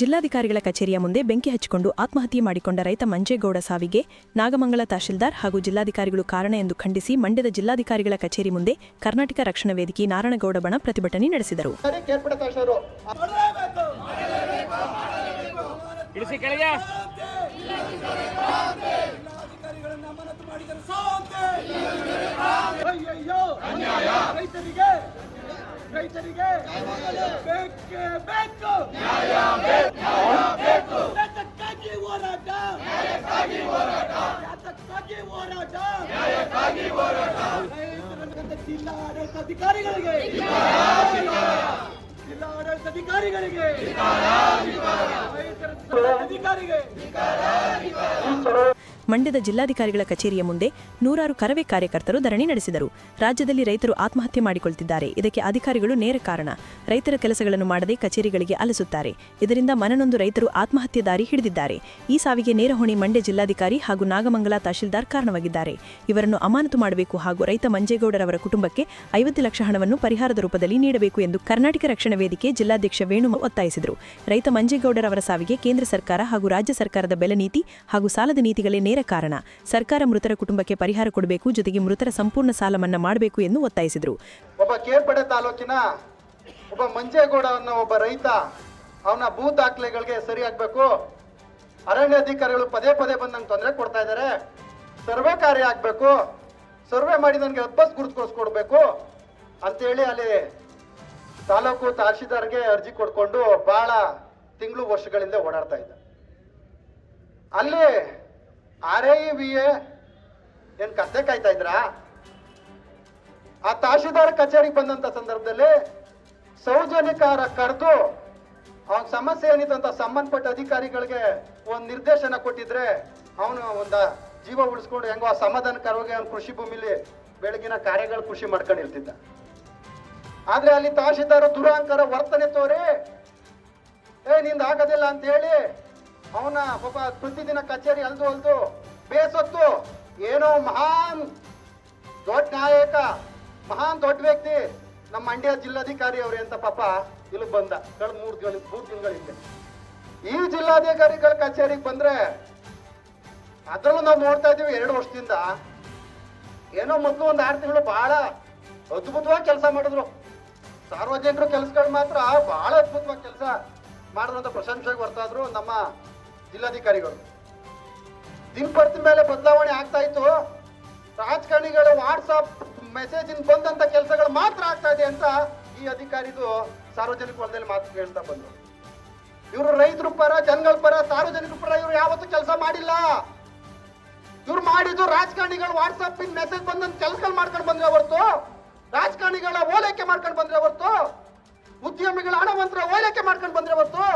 ಜಿಲ್ಲಾಧಿಕಾರಿಗಳ ಕಚೇರಿಯ ಮುಂದೆ ಬೆಂಕಿ ಹಚ್ಚಿಕೊಂಡು ಆತ್ಮಹತ್ಯೆ ಮಾಡಿಕೊಂಡ ರೈತ ಮಂಜೇಗೌಡ ಸಾವಿಗೆ ನಾಗಮಂಗಲ ತಹಶೀಲ್ದಾರ್ ಹಾಗೂ ಜಿಲ್ಲಾಧಿಕಾರಿಗಳು ಕಾರಣ ಎಂದು ಖಂಡಿಸಿ ಮಂಡ್ಯದ ಜಿಲ್ಲಾಧಿಕಾರಿಗಳ ಕಚೇರಿ ಮುಂದೆ ಕರ್ನಾಟಕ ರಕ್ಷಣಾ ವೇದಿಕೆ ನಾರಾಯಣಗೌಡ ಬಣ ಪ್ರತಿಭಟನೆ ನಡೆಸಿದರು. ರೈತರಿಗೆ ರೈತರಿಗೆ ಬೇಕೇ ಬೇಕು. ಯಾತಕ್ಕಾಗಿ ಹೋರಾಟ. ನ್ಯಾಯಕ್ಕಾಗಿ ಹೋರಾಟ. ಜಿಲ್ಲಾಡಳಿತ ಅಧಿಕಾರಿಗಳಿಗೆ. ಜಿಲ್ಲಾಡಳಿತ ಅಧಿಕಾರಿಗಳಿಗೆ. ರೈತರ ಅಧಿಕಾರಿಗೆ ಮಂಡ್ಯದ ಜಿಲ್ಲಾಧಿಕಾರಿಗಳ ಕಚೇರಿಯ ಮುಂದೆ ನೂರಾರು ಕರವೇ ಕಾರ್ಯಕರ್ತರು ಧರಣಿ ನಡೆಸಿದರು. ರಾಜ್ಯದಲ್ಲಿ ರೈತರು ಆತ್ಮಹತ್ಯೆ ಮಾಡಿಕೊಳ್ತಿದ್ದಾರೆ. ಇದಕ್ಕೆ ಅಧಿಕಾರಿಗಳು ನೇರ ಕಾರಣ. ರೈತರ ಕೆಲಸಗಳನ್ನು ಮಾಡದೆ ಕಚೇರಿಗಳಿಗೆ ಅಲಸುತ್ತಾರೆ. ಇದರಿಂದ ಮನನೊಂದು ರೈತರು ಆತ್ಮಹತ್ಯೆ ದಾರಿ ಹಿಡಿದಿದ್ದಾರೆ. ಈ ಸಾವಿಗೆ ನೇರ ಹೊಣೆ ಮಂಡ್ಯ ಜಿಲ್ಲಾಧಿಕಾರಿ ಹಾಗೂ ನಾಗಮಂಗಲ ತಹಶೀಲ್ದಾರ್ ಕಾರಣವಾಗಿದ್ದಾರೆ. ಇವರನ್ನು ಅಮಾನತು ಮಾಡಬೇಕು ಹಾಗೂ ರೈತ ಮಂಜೇಗೌಡರವರ ಕುಟುಂಬಕ್ಕೆ ಐವತ್ತು ಲಕ್ಷ ಹಣವನ್ನು ಪರಿಹಾರದ ರೂಪದಲ್ಲಿ ನೀಡಬೇಕು ಎಂದು ಕರ್ನಾಟಕ ರಕ್ಷಣಾ ವೇದಿಕೆ ಜಿಲ್ಲಾಧ್ಯಕ್ಷ ವೇಣು ಒತ್ತಾಯಿಸಿದರು. ರೈತ ಮಂಜೇಗೌಡರವರ ಸಾವಿಗೆ ಕೇಂದ್ರ ಸರ್ಕಾರ ಹಾಗೂ ರಾಜ್ಯ ಸರ್ಕಾರದ ಬೆಲೆ ನೀತಿ ಹಾಗೂ ಸಾಲದ ನೀತಿಗಳೇ ನೇರ ಕಾರಣ. ಸರ್ಕಾರ ಮೃತರ ಕುಟುಂಬಕ್ಕೆ ಪರಿಹಾರ ಕೊಡಬೇಕು, ಜೊತೆಗೆ ಮೃತರ ಸಂಪೂರ್ಣ ಸಾಲ ಮನ್ನಾ ಮಾಡಬೇಕು ಎಂದು ಒತ್ತಾಯಿಸಿದರು. ಒಬ್ಬ ಕೇರ್ಪಡೆ ತಾಲೂಕಿನ ಒಬ್ಬ ಮಂಜೇಗೌಡ ಅನ್ನೋ ಒಬ್ಬ ರೈತ, ಅವನ ಭೂ ದಾಖಲೆಗಳಿಗೆ ಸರಿ ಆಗ್ಬೇಕು. ಅರಣ್ಯ ಅಧಿಕಾರಿಗಳು ಪದೇ ಪದೇ ಬಂದು ನಂಗೆ ತೊಂದರೆ ಕೊಡ್ತಾ ಇದ್ದಾರೆ ಸರ್ವೆ ಕಾರ್ಯ ಆಗ್ಬೇಕು. ಸರ್ವೆ ಮಾಡಿ ನನಗೆ ಹಬ್ಬಸ್ ಗುರುತಿಸ್ಕೊಡ್ಬೇಕು. ಅಂತೇಳಿ ಅಲ್ಲಿ ತಾಲೂಕು ತಹಶೀಲ್ದಾರ್ಗೆ ಅರ್ಜಿ ಕೊಡ್ಕೊಂಡು ಬಹಳ ತಿಂಗಳು ವರ್ಷಗಳಿಂದ ಓಡಾಡ್ತಾ ಇದ್ದ. ಅಲ್ಲಿ ಏನ್ ಕತ್ತೆ ಕಾಯ್ತಾ ಇದ್ರಾ? ಆ ತಹಶೀಲ್ದಾರ್ ಕಚೇರಿಗೆ ಬಂದಂತ ಸಂದರ್ಭದಲ್ಲಿ ಸೌಜನ್ಯಕಾರ ಕರೆದು ಅವನ ಸಮಸ್ಯೆ ಏನಿದೆ ಅಂತ ಸಂಬಂಧಪಟ್ಟ ಅಧಿಕಾರಿಗಳಿಗೆ ಒಂದು ನಿರ್ದೇಶನ ಕೊಟ್ಟಿದ್ರೆ ಅವನು ಒಂದ ಜೀವ ಉಳಿಸ್ಕೊಂಡು ಹೆಂಗೋ ಆ ಸಮಾಧಾನಕರವಾಗಿ ಅವ್ನ ಕೃಷಿ ಭೂಮಿಲಿ ಬೆಳಗಿನ ಕಾರ್ಯಗಳು ಕೃಷಿ ಮಾಡ್ಕೊಂಡಿರ್ತಿದ್ದ ಆದ್ರೆ ಅಲ್ಲಿ ತಹಶೀಲ್ದಾರ್ ದುರಾಂಕರ ವರ್ತನೆ ತೋರಿ, ಏ, ನಿಂದ ಆಗೋದಿಲ್ಲ ಅಂತ ಹೇಳಿ ಅವನ ಪಾಪ ಪ್ರತಿದಿನ ಕಚೇರಿ ಅಲ್ದು ಅಲ್ದು ಬೇಸತ್ತು. ಏನೋ ಮಹಾನ್ ದೊಡ್ಡ ನಾಯಕ, ಮಹಾನ್ ದೊಡ್ಡ ವ್ಯಕ್ತಿ, ನಮ್ಮ ಮಂಡ್ಯ ಜಿಲ್ಲಾಧಿಕಾರಿ ಅವ್ರೆ ಅಂತ ಪಾಪ ಇಲ್ಲಿ ಬಂದ. ಕಳೆದ ಮೂರು ತಿಂಗಳ ಮೂರು ತಿಂಗಳಿಂದ ಈ ಜಿಲ್ಲಾಧಿಕಾರಿಗಳ ಕಚೇರಿಗೆ ಬಂದ್ರೆ ಅದರಲ್ಲೂ ನಾವು ನೋಡ್ತಾ ಇದೀವಿ ಎರಡು ವರ್ಷದಿಂದ. ಏನೋ ಮೊದಲು ಒಂದು ಆರು ತಿಂಗಳು ಬಹಳ ಅದ್ಭುತವಾಗಿ ಕೆಲಸ ಮಾಡಿದ್ರು. ಸಾರ್ವಜನಿಕರು ಕೆಲಸಗಳು ಮಾತ್ರ ಬಹಳ ಅದ್ಭುತವಾಗಿ ಕೆಲಸ ಮಾಡಿದ್ರಂತ ಪ್ರಶಂಸೆಗೆ ಬರ್ತಾ ಇದ್ರು. ನಮ್ಮ ಜಿಲ್ಲಾಧಿಕಾರಿಗಳು. ದಿನಪರ್ತಿ ಮೇಲೆ ಬದಲಾವಣೆ ಆಗ್ತಾ ಇತ್ತು. ರಾಜಕಾರಣಿಗಳು ವಾಟ್ಸಪ್ ಮೆಸೇಜ್ ಬಂದಂತ ಕೆಲಸಗಳು ಮಾತ್ರ ಆಗ್ತಾ ಇದೆ ಅಂತ ಈ ಅಧಿಕಾರಿದು ಸಾರ್ವಜನಿಕ ವಲಯದಲ್ಲಿ ಮಾತು ಕೇಳ್ತಾ ಬಂದ್ರು. ಇವರು ರೈತರ ಪರ, ಜನಗಳ ಪರ, ಸಾರ್ವಜನಿಕರ ಪರ ಇವರು ಯಾವತ್ತೂ ಕೆಲಸ ಮಾಡಿಲ್ಲ. ಇವ್ರು ಮಾಡಿದ್ದು ರಾಜಕಾರಣಿಗಳು ವಾಟ್ಸಪ್ ಮೆಸೇಜ್ ಬಂದಂತ ಕೆಲಸಗಳು ಮಾಡ್ಕೊಂಡು ಬಂದ್ರೆ ಹೊರತು, ರಾಜಕಾರಣಿಗಳ ಓಲೈಕೆ ಮಾಡ್ಕೊಂಡು ಬಂದ್ರೆ ಹೊರತು, ಉದ್ಯಮಿಗಳ ಹಣವಂತರ ಓಲೈಕೆ ಮಾಡ್ಕೊಂಡು ಬಂದ್ರೆ ಹೊರತು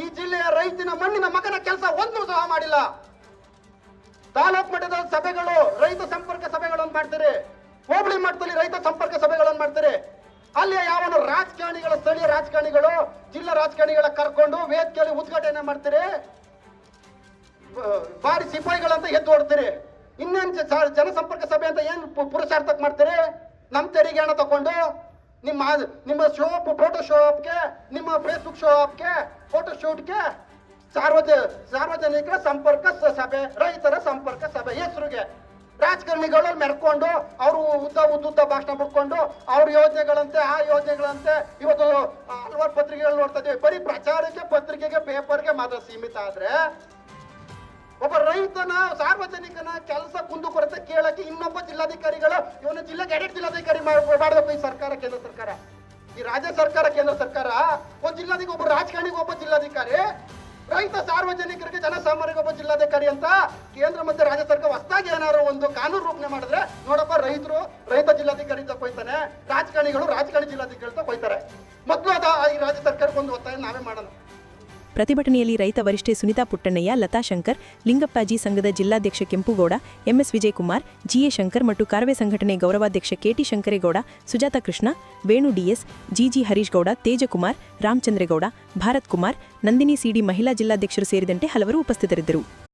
ಈ ಜಿಲ್ಲೆಯ ರೈತನ ಮಣ್ಣಿನ ಮಗನ ಕೆಲಸ ಒಂದು ಸಹ ಮಾಡಿಲ್ಲ. ತಾಲೂಕ್ ಮಟ್ಟದ ಸಭೆಗಳು, ರೈತ ಸಂಪರ್ಕ ಸಭೆಗಳನ್ನು ಮಾಡ್ತಾರೆ. ಹೋಬಳಿ ಮಟ್ಟದಲ್ಲಿ ರೈತ ಸಂಪರ್ಕ ಸಭೆಗಳನ್ನು ಮಾಡ್ತಾರೆ. ಅಲ್ಲಿ ಯಾವನು ರಾಜಕಾರಣಿಗಳ, ಸ್ಥಳೀಯ ರಾಜಕಾರಣಿಗಳು, ಜಿಲ್ಲಾ ರಾಜಕಾರಣಿಗಳ ಕರ್ಕೊಂಡು ವೇದಿಕೆಯಲ್ಲಿ ಉದ್ಘಾಟನೆ ಮಾಡ್ತಾರೆ. ಬಾರಿ ಸಿಪಾಯಿಗಳಂತ ಎದ್ದು ಓಡ್ತಾರೆ. ಇನ್ನೇನು ಜನಸಂಪರ್ಕ ಸಭೆ ಅಂತ ಏನು ಪುರುಷಾರ್ಥಕ್ಕೆ ಮಾಡ್ತಾರೆ? ನಮ್ಮ ನಮ್ ತೆರಿಗೆ ಹಣ ತಕೊಂಡು ನಿಮ್ಮ ನಿಮ್ಮ ಶಾಪ್ ಫೋಟೋ ಶಾಪ್ಗೆ ನಿಮ್ಮ ಫೇಸ್ಬುಕ್ ಶಾಪ್ಗೆ ಫೋಟೋ ಶೂಟ್ಗೆ ಸಾರ್ವಜ ಸಾರ್ವಜನಿಕರ ಸಂಪರ್ಕ ಸಭೆ, ರೈತರ ಸಂಪರ್ಕ ಸಭೆ ಹೆಸರಿಗೆ. ರಾಜಕಾರಣಿಗಳು ಮೆರ್ಕೊಂಡು, ಅವರು ಉದ್ದ ಉದ್ದುದ್ದ ಭಾಷಣ ಬಿಟ್ಕೊಂಡು ಅವ್ರ ಯೋಜನೆಗಳಂತೆ, ಆ ಯೋಜನೆಗಳಂತೆ ಇವತ್ತು ಹಲವಾರು ಪತ್ರಿಕೆಗಳು ನೋಡ್ತಾ ಇದೀವಿ. ಬರೀ ಪ್ರಚಾರಕ್ಕೆ, ಪತ್ರಿಕೆಗೆ ಪೇಪರ್ಗೆ ಮಾತ್ರ ಸೀಮಿತ ಆದ್ರೆ ಒಬ್ಬ ರೈತನ, ಸಾರ್ವಜನಿಕನ ಕೆಲಸ ಕುಂದುಕೊರತೆ ಕೇಳಕ್ಕೆ ಇನ್ನೊಬ್ಬ ಜಿಲ್ಲಾಧಿಕಾರಿಗಳು, ಇವನು ಜಿಲ್ಲೆಗೆ ಎಡೆಟ್ ಜಿಲ್ಲಾಧಿಕಾರಿ ಮಾಡ್- ಮಾಡಬೇಕು ಈ ಸರ್ಕಾರ, ಕೇಂದ್ರ ಸರ್ಕಾರ. ಈ ರಾಜ್ಯ ಸರ್ಕಾರ, ಕೇಂದ್ರ ಸರ್ಕಾರ, ಒಂದ್ ಜಿಲ್ಲಾಧಿಕ, ಒಬ್ಬ ರಾಜಕಾರಣಿಗೆ ಒಬ್ಬ ಜಿಲ್ಲಾಧಿಕಾರಿ, ರೈತ ಸಾರ್ವಜನಿಕರಿಗೆ ಜನಸಾಮಾನ್ಯರಿಗೆ ಒಬ್ಬ ಜಿಲ್ಲಾಧಿಕಾರಿ ಅಂತ ಕೇಂದ್ರ ಮತ್ತೆ ರಾಜ್ಯ ಸರ್ಕಾರ ಹೊಸದಾಗಿ ಏನಾದ್ರು ಒಂದು ಕಾನೂನು ರೂಪಣೆ ಮಾಡಿದ್ರೆ ನೋಡಪ್ಪ, ರೈತರು, ರೈತ ಜಿಲ್ಲಾಧಿಕಾರಿ ಅಂತ ಕೊಯ್ತಾನೆ, ರಾಜಕಾರಣಿಗಳು ರಾಜಕಾರಣಿ ಜಿಲ್ಲಾಧಿಕಾರಿ ಅಂತ ಹೋಯ್ತಾರೆ ಪ್ರತಿಭಟನೆಯಲ್ಲಿ ರೈತ ವರಿಷ್ಠೆ ಸುನಿತಾ ಪುಟ್ಟಣ್ಣಯ್ಯ, ಲತಾ ಶಂಕರ್, ಲಿಂಗಪ್ಪಾಜಿ ಸಂಘದ ಜಿಲ್ಲಾಧ್ಯಕ್ಷ ಕೆಂಪುಗೌಡ, ಎಂಎಸ್ ವಿಜಯಕುಮಾರ್ ಜಿಎ ಶಂಕರ್ ಮತ್ತು ಕಾರ್ವೆ ಸಂಘಟನೆ ಗೌರವಾಧ್ಯಕ್ಷ KT Shankaregowda, Sujatha Krishna, Venu DS GG Harish Gowda Tejakumar, Ramachandregowda, Bharath Kumar, Nandini CD ಮಹಿಳಾ ಜಿಲ್ಲಾಧ್ಯಕ್ಷರು ಸೇರಿದಂತೆ ಹಲವರು ಉಪಸ್ಥಿತರಿದ್ದರು.